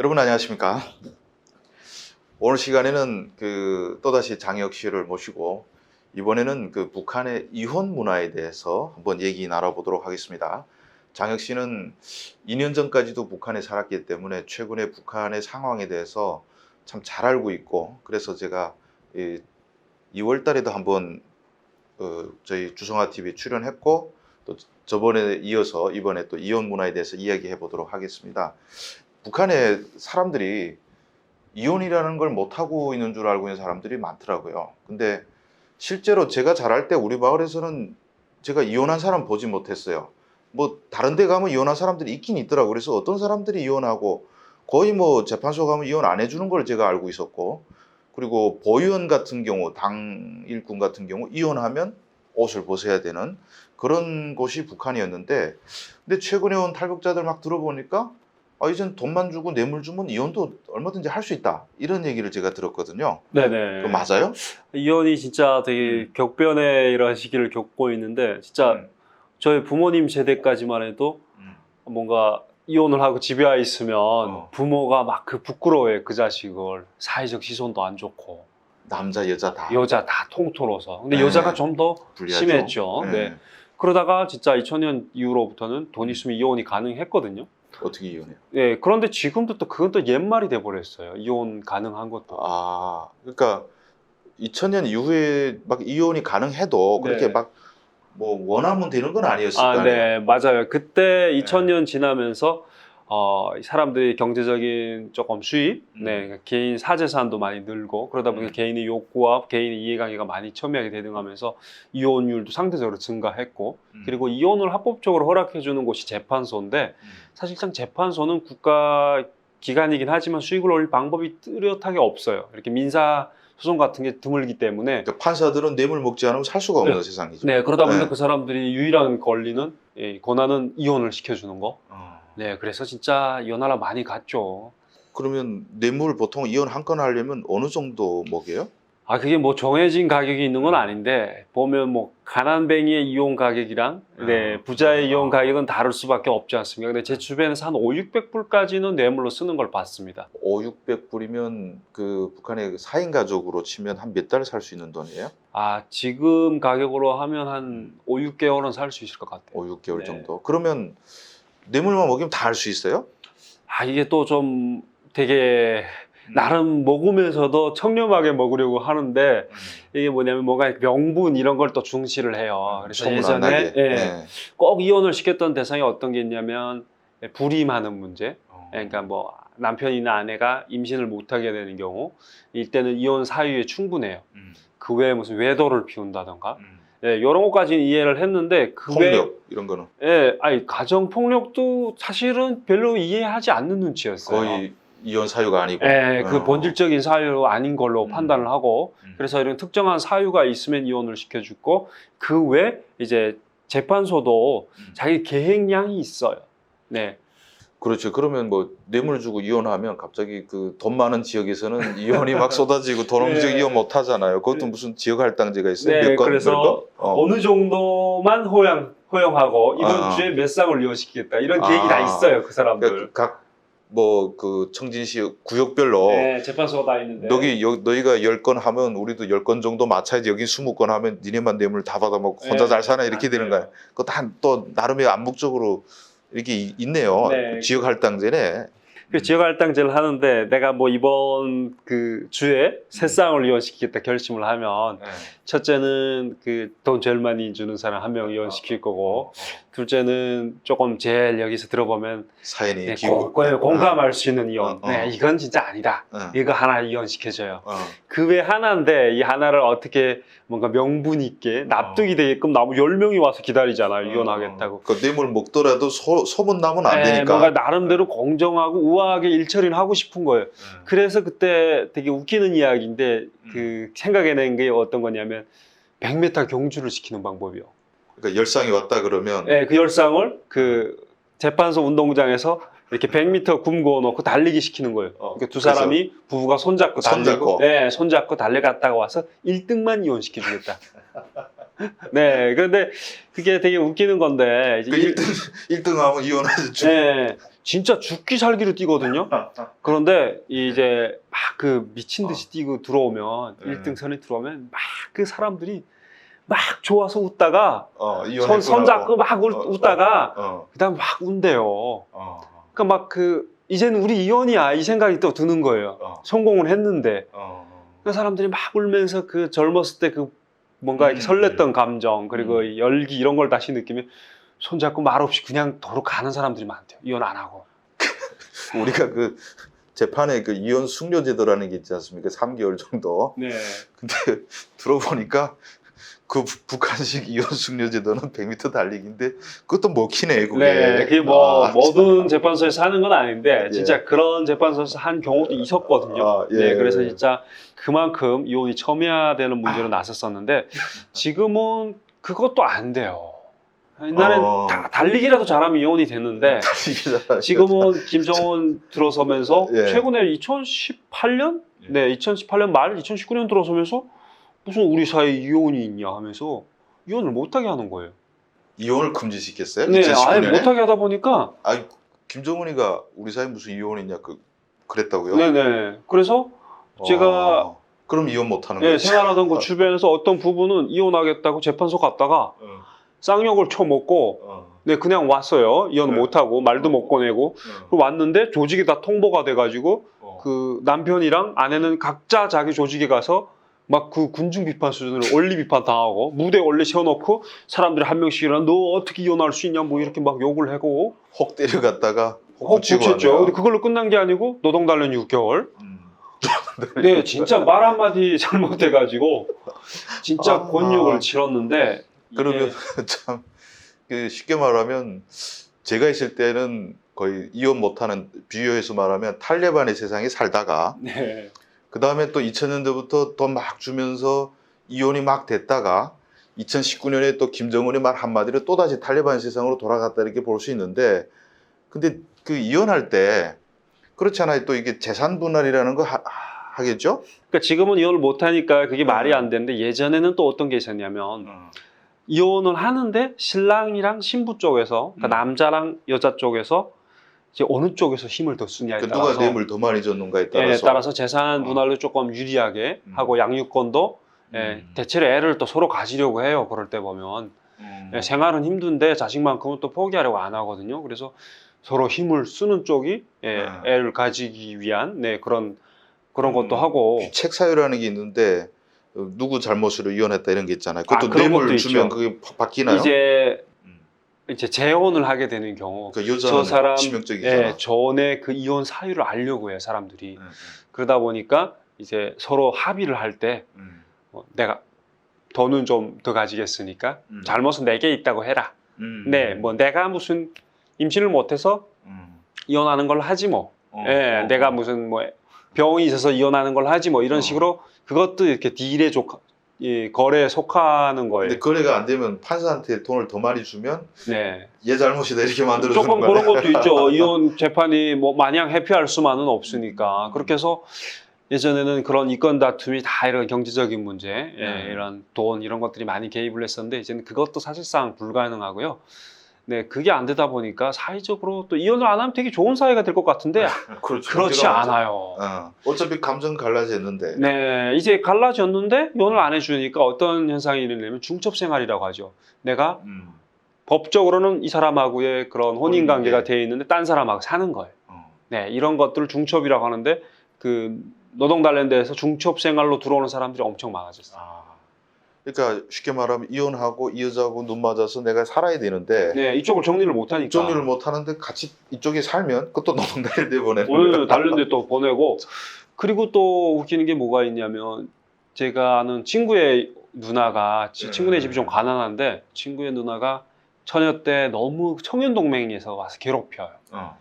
여러분 안녕하십니까? 오늘 시간에는 그 또다시 장혁 씨를 모시고 이번에는 그 북한의 이혼 문화에 대해서 한번 얘기 나눠보도록 하겠습니다. 장혁 씨는 2년 전까지도 북한에 살았기 때문에 최근에 북한의 상황에 대해서 참 잘 알고 있고 그래서 제가 2월 달에도 한번 어, 저희 주성아 TV 출연했고 또 저번에 이어서 이번에 또 이혼 문화에 대해서 이야기해 보도록 하겠습니다. 북한의 사람들이 이혼이라는 걸 못하고 있는 줄 알고 있는 사람들이 많더라고요. 근데 실제로 제가 자랄 때 우리 마을에서는 제가 이혼한 사람 보지 못했어요. 뭐 다른 데 가면 이혼한 사람들이 있긴 있더라고요. 그래서 어떤 사람들이 이혼하고 거의 뭐 재판소 가면 이혼 안 해주는 걸 제가 알고 있었고 그리고 보유원 같은 경우 당 일군 같은 경우 이혼하면 옷을 벗어야 되는 그런 곳이 북한이었는데 근데 최근에 온 탈북자들 막 들어보니까 아 이젠 돈만 주고 뇌물 주면 이혼도 얼마든지 할 수 있다 이런 얘기를 제가 들었거든요. 네네. 맞아요? 이혼이 진짜 되게 음. 격변의 이런 시기를 겪고 있는데 진짜 음. 저희 부모님 세대까지만 해도 음. 뭔가 이혼을 하고 집에 와 있으면 어. 부모가 막 그 부끄러워해 그 자식을 사회적 시선도 안 좋고 남자 여자 다 여자 다 통틀어서 근데 네. 여자가 좀 더. 심했죠. 네. 네. 그러다가 진짜 2000년 이후로부터는 돈 있으면 이혼이 가능했거든요. 어떻게 이혼해요? 네, 그런데 지금도 또 그건 또 옛말이 돼버렸어요. 이혼 가능한 것도. 아 그러니까 2000년 이후에 막 이혼이 가능해도 그렇게 네. 막뭐 원하면 되는 건 아니었을 거 아. 네, 맞아요. 그때 2000년 지나면서 어, 이 사람들이 경제적인 조금 수입, 음. 네, 그러니까 개인 사재산도 많이 늘고 그러다 보니까 음. 개인의 욕구와 개인의 이해관계가 많이 첨예하게 대등하면서 이혼율도 상대적으로 증가했고 음. 그리고 이혼을 합법적으로 허락해 주는 곳이 재판소인데 음. 사실상 재판소는 국가 기관이긴 하지만 수익을 올릴 방법이 뚜렷하게 없어요. 이렇게 민사 소송 같은 게 드물기 때문에 그러니까 판사들은 뇌물 먹지 않으면 살 수가 없는 네. 세상이죠. 네, 그러다 보니까 네. 그 사람들이 유일한 권리는 예, 권한은 이혼을 시켜주는 거. 어. 네, 그래서 진짜 이혼하러 많이 갔죠. 그러면 뇌물 보통 이혼 한 건 하려면 어느 정도 먹여요? 아, 그게 뭐 정해진 가격이 있는 건 아닌데, 보면 뭐, 가난뱅이의 이혼 가격이랑, 네, 아. 부자의 이혼 가격은 다를 수밖에 없지 않습니까? 근데 제 주변에서 한 5, 600불까지는 뇌물로 쓰는 걸 봤습니다. 5, 600불이면 그 북한의 4인 가족으로 치면 한 몇 달 살 수 있는 돈이에요? 아, 지금 가격으로 하면 한 5, 6개월은 살 수 있을 것 같아요. 5, 6개월 네. 정도. 그러면 뇌물만 먹이면 다할수 있어요? 아, 이게 또 좀 되게, 음. 나름 먹으면서도 청렴하게 먹으려고 하는데, 이게 뭐냐면 뭔가 명분 이런 걸 또 중시를 해요. 그래서 소문 안 예전에 나게. 예, 네. 꼭 이혼을 시켰던 대상이 어떤 게 있냐면 불임하는 문제. 어. 그러니까 뭐 남편이나 아내가 임신을 못하게 되는 경우 이때는 이혼 사유에 충분해요. 음. 그 외에 무슨 외도를 피운다던가 음. 예, 이런 것까지는 이해를 했는데 그 폭력 이런 거는 예, 아니 가정 폭력도 사실은 별로 이해하지 않는 눈치였어요. 거의 이혼 사유가 아니고. 예, 그 어. 본질적인 사유 아닌 걸로 음. 판단을 하고 음. 그래서 이런 특정한 사유가 있으면 이혼을 시켜주고 그 외 이제 재판소도 음. 자기 계획량이 있어요. 네. 그렇죠. 그러면 뭐 뇌물 주고 이혼하면 갑자기 그 돈 많은 지역에서는 이혼이 막 쏟아지고 돈 없는 네. 지역 이혼 못 하잖아요. 그것도 네. 무슨 지역 할당제가 있어요? 네, 몇 건, 그래서? 어. 어느 정도만 허용 허용하고 이번 아. 주에 몇 쌍을 이혼시키겠다 이런 아. 계획이 다 있어요 그 사람들. 각뭐 그 청진시 구역별로 네, 재판소가 다 있는데. 너기 여, 너희가 열 건 하면 우리도 열 건 정도 맞춰야지 여기 스무 건 하면 니네만 뇌물 다 받아먹고 혼자 네. 잘 사나 이렇게 안 되는 돼요. 거야. 그거 다또 나름의 암묵적으로 이렇게 이- 있네요. 네. 지역 할당제네. 그 지역 할당제를 하는데 내가 뭐 이번 그 주에 세 쌍을 이혼시키겠다 결심을 하면 첫째는 그 돈 제일 많이 주는 사람 한 명 이혼시킬 거고 둘째는 조금 제일 여기서 들어보면 사연이 네, 기고. 고- 공감할 수 있는 이혼. 어, 어. 네, 이건 진짜 아니다. 어, 이거 하나 이혼시켜줘요. 어. 그외 하나인데 이 하나를 어떻게 뭔가 명분 있게 납득이 되게끔 나무 열 명이 와서 기다리잖아요. 이혼하겠다고. 그 뇌물 먹더라도 소, 소문 나면 안 네, 되니까. 뭔가 나름대로 공정하고 우아하게 일처리를 하고 싶은 거예요. 음. 그래서 그때 되게 웃기는 이야기인데 그 생각해낸 게 어떤 거냐면 100m 경주를 시키는 방법이요. 그러니까 열상이 왔다 그러면 네, 그 열상을 그 재판소 운동장에서 이렇게 100m 굶고 놓고 달리기 시키는 거예요. 어, 그러니까 두 사람이 부부가 손잡고 달리고, 손잡고. 네, 손잡고 달려갔다가 와서 1등만 이혼시켜주겠다. 네, 그런데 그게 되게 웃기는 건데 이제 그 일- 1등, 1등 하면 이혼하지. 네, 진짜 죽기 살기로 뛰거든요. 그런데 이제 막 그 미친 듯이 뛰고 들어오면 어. 네. 1등 선에 들어오면 막 그 사람들이 막 좋아서 웃다가 어, 손, 이혼했구나 손 잡고 막 웃, 어, 웃다가 어, 그다음 막 운대요. 어, 그러니까 막 그 이제는 우리 이혼이야 이 생각이 또 드는 거예요. 어, 성공을 했는데 어, 그 사람들이 막 울면서 그 젊었을 때 그 뭔가 이렇게 음. 설렜던 감정 그리고 음. 이 열기 이런 걸 다시 느끼면 손잡고 말없이 그냥 도로 가는 사람들이 많대요. 이혼 안 하고. 우리가 그 재판에 그 이혼 숙려제도라는 게 있지 않습니까? 3개월 정도. 네. 근데 들어보니까 그 북- 북한식 이혼 숙려제도는 100m 달리기인데 그것도 먹히네 그게. 네, 그게 뭐 아, 모든 재판소에서 하는 건 아닌데 예. 진짜 그런 재판소에서 한 경우도 있었거든요. 아, 예. 네, 그래서 진짜 그만큼 이혼이 첨예화되는 문제로 아. 나섰었는데 지금은 그것도 안 돼요. 옛날엔 어. 다 달리기라도 잘하면 이혼이 됐는데. 지금은 김정은 들어서면서 예. 최근에 2018년? 네, 2018년 말 2019년 들어서면서 무슨 우리 사이에 이혼이 있냐 하면서 이혼을 못하게 하는 거예요. 이혼을 금지시켰어요? 네, 2019년에? 아예 못하게 하다 보니까 아니 김정은이가 우리 사이 무슨 이혼이냐 그 그랬다고요? 네네. 그래서 어, 제가 그럼 이혼 못하는 네, 거지. 생활하던 그 주변에서 어떤 부부는 이혼하겠다고 재판소 갔다가 어, 쌍욕을 쳐먹고 어, 네 그냥 왔어요. 이혼 네. 못하고 말도 못 꺼내고 어, 왔는데 조직이 다 통보가 돼가지고 어. 그 남편이랑 아내는 각자 자기 조직에 가서 막 그 군중 비판 수준으로 원리 비판 당하고 무대 원리 세워놓고 사람들이 한 명씩 일어나 너 어떻게 이혼할 수 있냐 뭐 이렇게 막 욕을 하고 혹 때려갔다가 혹 붙였죠. 근데 그걸로 끝난 게 아니고 노동 단련 6개월. 음. 네, 진짜 말 한마디 잘못해가지고 진짜 아. 곤욕을 치렀는데 그러면 참그 쉽게 말하면 제가 있을 때는 거의 이혼 못하는 비유해서 말하면 탈레반의 세상에 살다가 네. 그 다음에 또 2000년대부터 돈 막 주면서 이혼이 막 됐다가 2019년에 또 김정은이 말 한마디로 또다시 탈레반 세상으로 돌아갔다 이렇게 볼 수 있는데 근데 그 이혼할 때 그렇잖아요 또 이게 재산 분할이라는 거 하, 하겠죠? 그러니까 지금은 이혼을 못하니까 그게 말이 안 되는데 예전에는 또 어떤 게 있었냐면 이혼을 하는데 신랑이랑 신부 쪽에서 그러니까 음. 남자랑 여자 쪽에서 이제 어느 쪽에서 힘을 더 쓰냐에 그 따라서 누가 뇌물 더 많이 줬는가에 예, 따라서 따라서 재산 어. 분할도 조금 유리하게 음. 하고 양육권도 예, 음. 대체로 애를 또 서로 가지려고 해요. 그럴 때 보면 음. 예, 생활은 힘든데 자식만큼은 또 포기하려고 안 하거든요. 그래서 서로 힘을 쓰는 쪽이 예, 아. 애를 가지기 위한 네, 그런 그런 것도 음. 하고 책 사유라는 게 있는데 어, 누구 잘못으로 이혼했다 이런 게 있잖아요. 그것도 아, 뇌물 주면 있죠. 그게 바- 바뀌나요? 이제 음. 이제 재혼을 하게 되는 경우 그저 여자는 사람 치명적이잖아. 예, 전에 그 이혼 사유를 알려고 해요 사람들이 음, 그러다 보니까 이제 서로 합의를 할때 음, 어, 내가 돈은 좀 더 가지겠으니까 음. 잘못은 내게 있다고 해라 음. 네뭐 내가 무슨 임신을 못해서 음. 이혼하는 걸 하지 뭐 어, 예, 어, 내가 어. 무슨 뭐 병이 있어서 이혼하는 걸 하지 뭐 이런 어. 식으로 그것도 이렇게 딜에 속이 거래에 속하는 거예요. 근데 거래가 안 되면 판사한테 돈을 더 많이 주면 네. 얘 잘못이다 이렇게 만들어 주는 조금 거네. 그런 것도 있죠. 이혼 재판이 뭐 마냥 해피할 수만은 없으니까 그렇게 해서 예전에는 그런 이권 다툼이 다 이런 경제적인 문제, 예, 네. 이런 돈 이런 것들이 많이 개입을 했었는데 이제는 그것도 사실상 불가능하고요. 네, 그게 안 되다 보니까 사회적으로 또 이혼을 안 하면 되게 좋은 사회가 될 것 같은데 그렇죠. 그렇지 문제가 많죠. 않아요. 어. 어차피 감정 갈라졌는데. 네, 이제 갈라졌는데 이혼을 안 해주니까 어떤 현상이 일어나면 중첩 생활이라고 하죠. 내가 음. 법적으로는 이 사람하고의 그런 혼인 관계가 예. 돼 있는데 딴 사람하고 사는 거예요. 어. 네, 이런 것들을 중첩이라고 하는데 그 노동 단련대에서 중첩 생활로 들어오는 사람들이 엄청 많아졌어요. 아. 그러니까 쉽게 말하면 이혼하고 이 여자하고 눈 맞아서 내가 살아야 되는데 네, 이쪽을 정리를 못 하니까. 정리를 못 하는데 같이 이쪽에 살면 그것도 노동단에 내보내는 오늘 거야. 다른 데 또 보내고 그리고 또 웃기는 게 뭐가 있냐면 제가 아는 친구의 누나가 지- 네. 친구네 집이 좀 가난한데 친구의 누나가 처녀 때 너무 청년 동맹에서 와서 괴롭혀요. 어.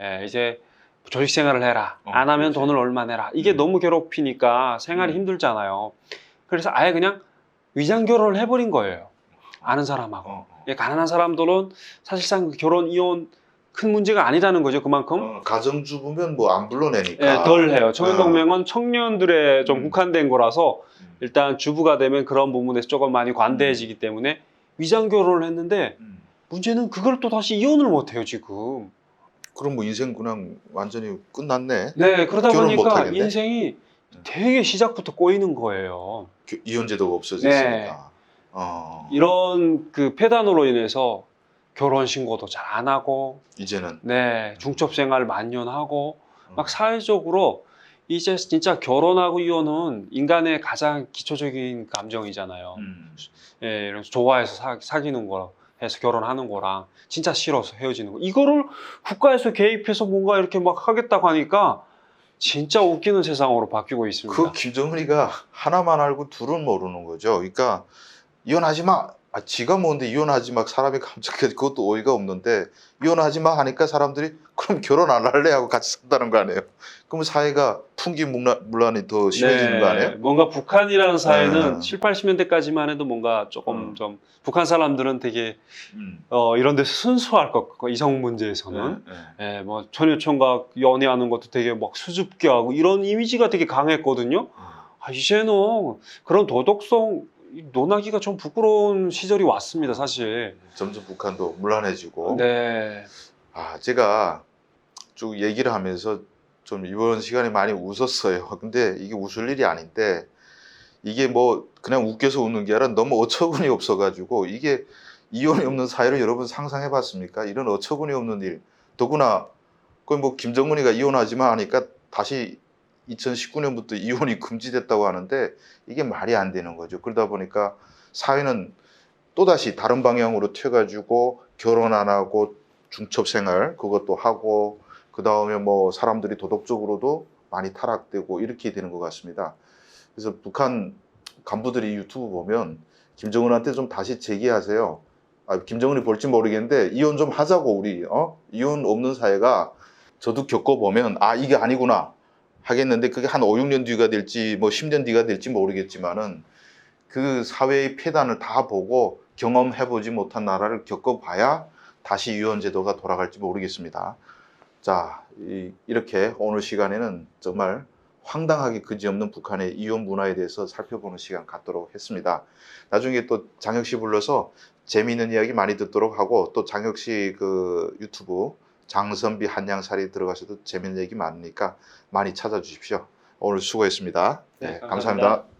예, 이제 조직 생활을 해라. 어, 안 하면 그렇지. 돈을 얼마 내라. 이게 음. 너무 괴롭히니까 생활이 음. 힘들잖아요. 그래서 아예 그냥 위장 결혼을 해버린 거예요. 아는 사람하고. 어. 어. 예, 가난한 사람들은 사실상 그 결혼 이혼 큰 문제가 아니라는 거죠. 그만큼 어, 가정주부면 뭐 안 불러내니까. 예, 덜 해요. 청년 어. 동맹은 청년들의 좀 음. 국한된 거라서 음. 일단 주부가 되면 그런 부분에서 조금 많이 관대해지기 때문에 위장 결혼을 했는데 음. 문제는 그걸 또 다시 이혼을 못 해요 지금. 그럼 뭐 인생 그냥 완전히 끝났네. 네, 그러다 보니까? 인생이 되게 시작부터 꼬이는 거예요. 교- 이혼제도가 없어졌으니까. 어, 이런 그 폐단으로 인해서 결혼 신고도 잘 안 하고, 이제는 네, 중첩 생활 만연하고, 음. 막 사회적으로 이제 진짜 결혼하고 이혼은 인간의 가장 기초적인 감정이잖아요. 음, 예, 이런 좋아해서 사, 사귀는 거 해서 결혼하는 거랑 진짜 싫어서 헤어지는 거. 이거를 국가에서 개입해서 뭔가 이렇게 막 하겠다고 하니까 진짜 웃기는 세상으로 바뀌고 있습니다. 그 김정은이가 하나만 알고 둘은 모르는 거죠. 그러니까 이혼하지 마. 아, 지가 뭔데 이혼하지 마. 사람이 감정해 그것도 어이가 없는데 이혼하지 마 하니까 사람들이 그럼 결혼 안 할래 하고 같이 산다는 거 아니에요. 그러면 사회가 풍기문란이 더 심해지는 네, 거 아니에요? 뭔가 북한이라는 사회는 네. 7, 80년대까지만 해도 뭔가 조금 음. 좀 북한 사람들은 되게 음. 어, 이런 데서 순수할 것 같고 이성 문제에서는 네, 네. 예, 뭐 처녀총각 연애하는 것도 되게 막 수줍게 하고 이런 이미지가 되게 강했거든요. 아, 이제는 그런 도덕성 논하기가 좀 부끄러운 시절이 왔습니다, 사실. 점점 북한도 문란해지고 네. 아 제가 쭉 얘기를 하면서 좀 이번 시간에 많이 웃었어요. 근데 이게 웃을 일이 아닌데 이게 뭐 그냥 웃겨서 웃는 게 아니라 너무 어처구니 없어가지고 이게 이혼이 없는 사회를 여러분 상상해 봤습니까? 이런 어처구니 없는 일. 더구나 거의 뭐 김정은이가 이혼하지마 하니까 다시 2019년부터 이혼이 금지됐다고 하는데 이게 말이 안 되는 거죠. 그러다 보니까 사회는 또다시 다른 방향으로 튀어가지고 결혼 안 하고 중첩 생활 그것도 하고 그 다음에 뭐 사람들이 도덕적으로도 많이 타락되고 이렇게 되는 것 같습니다. 그래서 북한 간부들이 유튜브 보면 김정은한테 좀 다시 제기하세요. 아, 김정은이 볼지 모르겠는데 이혼 좀 하자고 우리 어 이혼 없는 사회가 저도 겪어보면 아 이게 아니구나 하겠는데 그게 한 5, 6년 뒤가 될지 뭐 10년 뒤가 될지 모르겠지만은 그 사회의 폐단을 다 보고 경험해보지 못한 나라를 겪어봐야 다시 유언제도가 돌아갈지 모르겠습니다. 자, 이, 이렇게 오늘 시간에는 정말 황당하게 그지없는 북한의 이혼 문화에 대해서 살펴보는 시간 갖도록 했습니다. 나중에 또 장혁 씨 불러서 재미있는 이야기 많이 듣도록 하고 또 장혁 씨 그 유튜브 장선비 한양살이 들어가셔도 재미있는 얘기 많으니까 많이 찾아주십시오. 오늘 수고했습니다. 네, 네, 감사합니다. 감사합니다.